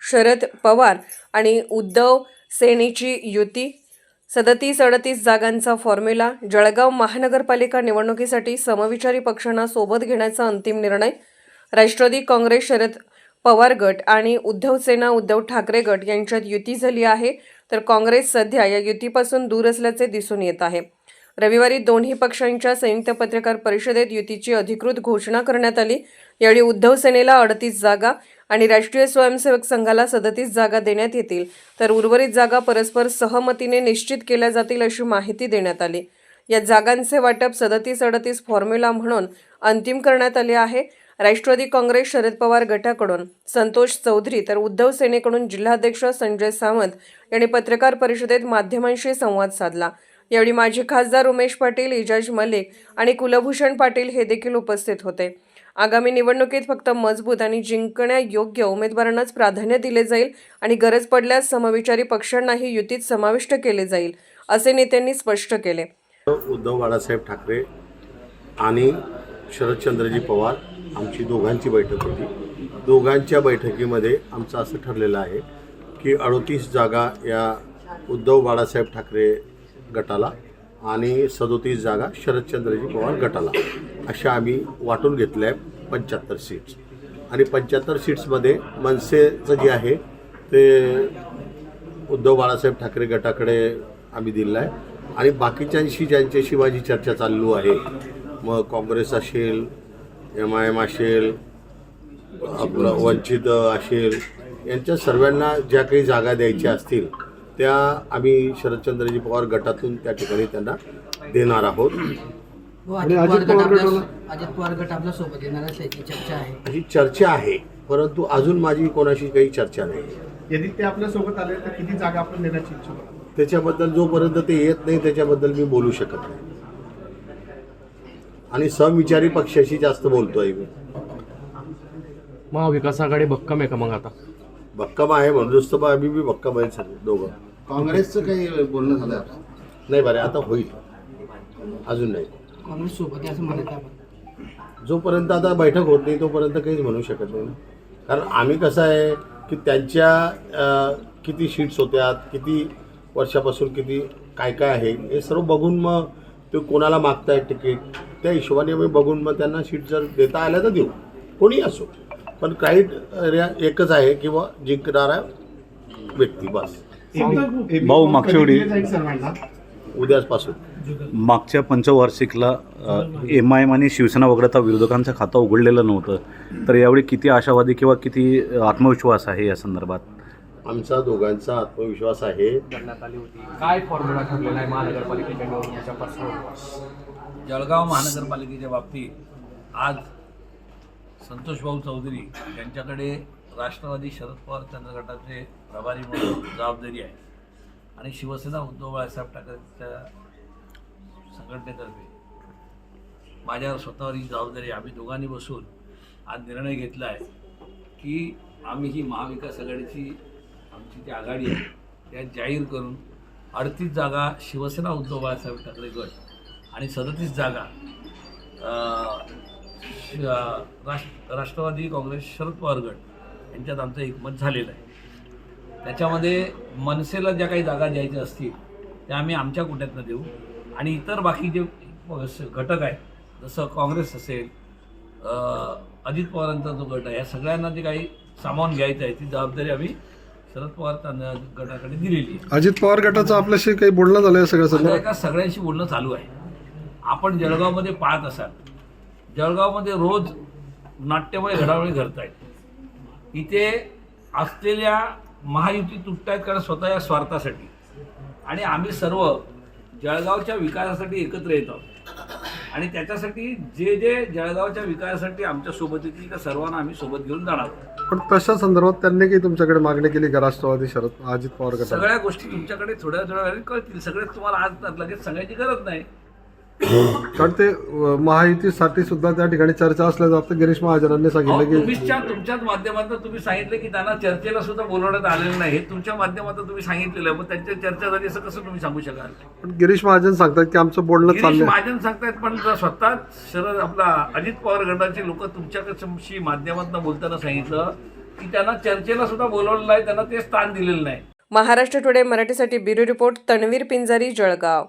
शरद पवार आणि उद्धव सेनेची युती. सदतीस अडतीस जागांचा फॉर्म्युला जळगाव महानगरपालिका निवडणुकीसाठी समविचारी पक्षांना सोबत घेण्याचा अंतिम निर्णय. राष्ट्रवादी काँग्रेस शरद पवार गट आणि उद्धव सेना उद्धव ठाकरे गट यांच्यात युती झाली आहे. तर काँग्रेस सध्या या युतीपासून दूर असल्याचे दिसून येत आहे. रविवारी दोन्ही पक्षांच्या संयुक्त पत्रकार परिषदेत युतीची अधिकृत घोषणा करण्यात आली. यावेळी उद्धव सेनेला अडतीस जागा आणि राष्ट्रीय स्वयंसेवक संघाला सदतीस जागा देण्यात येतील. तर उर्वरित जागा परस्पर सहमतीने निश्चित केल्या जातील अशी माहिती देण्यात आली. या जागांचे वाटप सदतीस अडतीस फॉर्म्युला म्हणून अंतिम करण्यात आले आहे. राष्ट्रवादी काँग्रेस शरद पवार गटाकडून संतोष चौधरी तर उद्धव सेनेकडून जिल्हाध्यक्ष संजय सावंत यांनी पत्रकार परिषदेत माध्यमांशी संवाद साधला. यावेळी माजी खासदार उमेश पाटील इजाज मलिक आणि कुलभूषण पाटील हे देखील उपस्थित होते. आगामी निवडणुकीत फक्त मजबूत आणि जिंकण्यायोग्य उमेदवारांनाच प्राधान्य दिले जाईल आणि गरज पडल्यास समविचारी पक्षांनाही युतीत समाविष्ट केले जाईल असे नेत्यांनी स्पष्ट केले. उद्धव बाळासाहेब ठाकरे आणि शरदचंद्रजी पवार आमची दोघांची बैठक होती. दोघांच्या बैठकीमध्ये आमचं असं ठरलेलं आहे की अडोतीस जागा या उद्धव बाळासाहेब ठाकरे गटाला आणि सदोतीस जागा शरदचंद्रजी पवार गटाला. अशा आम्ही वाटून घेतल्या आहे पंच्याहत्तर सीट्स आणि पंच्याहत्तर सीट्समध्ये मनसेचं जे आहे ते उद्धव बाळासाहेब ठाकरे गटाकडे आम्ही दिलं आहे आणि बाकीच्यांशी ज्यांच्याशी माझी चर्चा चालू आहे मग काँग्रेस असेल एम आय एम असेल आपलं वंचित असेल यांच्या सर्वांना ज्या काही जागा द्यायच्या असतील त्या आम्ही शरदचंद्रजी पवार गटातून त्या ठिकाणी त्यांना देणार आहोत. हो, अजित पवार गट आपल्या अजित पवार गट आपल्यासोबत येणार असल्याची चर्चा आहे. अशी चर्चा आहे परंतु अजून माझी कोणाशी काही चर्चा नाही. यदि ते आपल्यासोबत आले तर किती जागा आपण देण्याची इच्छुक आहात? त्याच्याबद्दल जोपर्यंत ते येत नाही त्याच्याबद्दल मी बोलू शकत नाही. आणि समविचारी पक्षाशी जास्त बोलतोय मी. महाविकास आघाडी भक्कम आहे का मग आता? भक्कम आहे म्हणूनच तर मग आम्ही बी भक्कम आहे सर दोघं. काँग्रेसचं काही बोलणं झालं आपलं. नाही बरे आता होईल. अजून नाही. काँग्रेस सोबत आहे असं म्हणत आपण जोपर्यंत आता बैठक होत नाही तोपर्यंत काहीच म्हणू शकत नाही ना. कारण आम्ही कसं आहे की त्यांच्या किती शीट्स होत्या किती वर्षापासून किती काय काय आहे हे सर्व बघून मग ते कोणाला मागतायत तिकीट त्या हिशोबाने आम्ही बघून मग त्यांना सीट जर देता आल्या तर देऊ. कोणी असो. पण क्राईटेरिया एकच आहे किंवा जिंकणारा व्यक्ती बस. भाऊ, मागच्या वेळी- मागच्या पंचवार्षिकला एम आय एम आणि शिवसेना वगळता विरोधकांचं खातं उघडलेलं नव्हतं. तर यावेळी किती आशावादी किंवा किती आत्मविश्वास आहे या संदर्भात? आमचा दोघांचा आत्मविश्वास आहे. काय फॉर्म्युला ठरलेला आहे महानगरपालिकेच्या निवडणुकीच्या पार्श्वभूमीवर? जळगाव महानगरपालिकेच्या बाबतीत आज संतोषभाऊ चौधरी यांच्याकडे राष्ट्रवादी शरद पवार चंद्र गटाचे प्रभारी म्हणून जबाबदारी आहे. आणि शिवसेना उद्धव बाळासाहेब ठाकरेंच्या संघटनेतर्फे. माझ्यावर स्वतःवर ही जबाबदारी आम्ही दोघांनी बसून आज निर्णय घेतला आहे की आम्ही ही महाविकास आघाडीची आमची जी आघाडी आहे त्या जाहीर करून अडतीस जागा शिवसेना उद्धव बाळासाहेब ठाकरे गट आणि सदतीस जागा श- राष्ट्र राष्ट्रवादी काँग्रेस शरद पवार गट यांच्यात आमचं एकमत झालेलं आहे. त्याच्यामध्ये मनसेला ज्या काही जागा द्यायच्या असतील त्या आम्ही आमच्या कोट्यातनं देऊ. आणि इतर बाकी जे घटक आहेत जसं काँग्रेस असेल अजित पवारांचा जो गट आहे या सगळ्यांना जे काही सामावून घ्यायचं आहे ती जबाबदारी आम्ही शरद पवार त्यांना गटाकडे दिलेली आहे. अजित पवार गटाचं आपल्याशी काही बोलणं झालं सगळं माझं सगळं एका सगळ्यांशी बोलणं चालू आहे. आपण जळगावमध्ये पाहत असाल जळगावमध्ये रोज नाट्यमय घडामोडी घडत आहेत इथे असलेल्या महायुती तुटतायत कारण स्वतःच्या स्वार्थासाठी. आणि आम्ही सर्व जळगावच्या विकासासाठी एकत्र येत. आहोत आणि त्याच्यासाठी जे जे जळगावच्या विकासासाठी आमच्यासोबत येतील त्या सर्वांना आम्ही सोबत घेऊन जाणार. पण तशा संदर्भात त्यांनी काही तुमच्याकडे मागणी केली का राष्ट्रवादी शरद अजित पवार गटाने सगळ्या गोष्टी तुमच्याकडे थोड्या थोड्या वेळाने कळतील. सगळे तुम्हाला आज लगेच सांगायची गरज नाही. कारण ते महायुतीसाठी सुद्धा त्या ठिकाणी चर्चा असल्या जातं गिरीश महाजनांनी सांगितलं की तुमच्याच माध्यमातून तुम्ही सांगितलं की त्यांना चर्चेला सुद्धा बोलवण्यात आलेलं नाही. हे तुमच्या माध्यमातून तुम्ही सांगितलेलं. मग त्यांच्या चर्चा झाली असं कसं तुम्ही सांगू शकाल? पण गिरीश महाजन सांगतात की आमचं बोलणं गिरीश चाललंय. महाजन सांगतायत पण जर स्वतः शरद आपला अजित पवार गटाचे लोक तुमच्याशी माध्यमातून बोलताना सांगितलं की त्यांना चर्चेला सुद्धा बोलवलं नाही त्यांना ते स्थान दिलेलं नाही. महाराष्ट्र टुडे मराठीसाठी ब्युरो रिपोर्ट तणवीर पिंजारी जळगाव.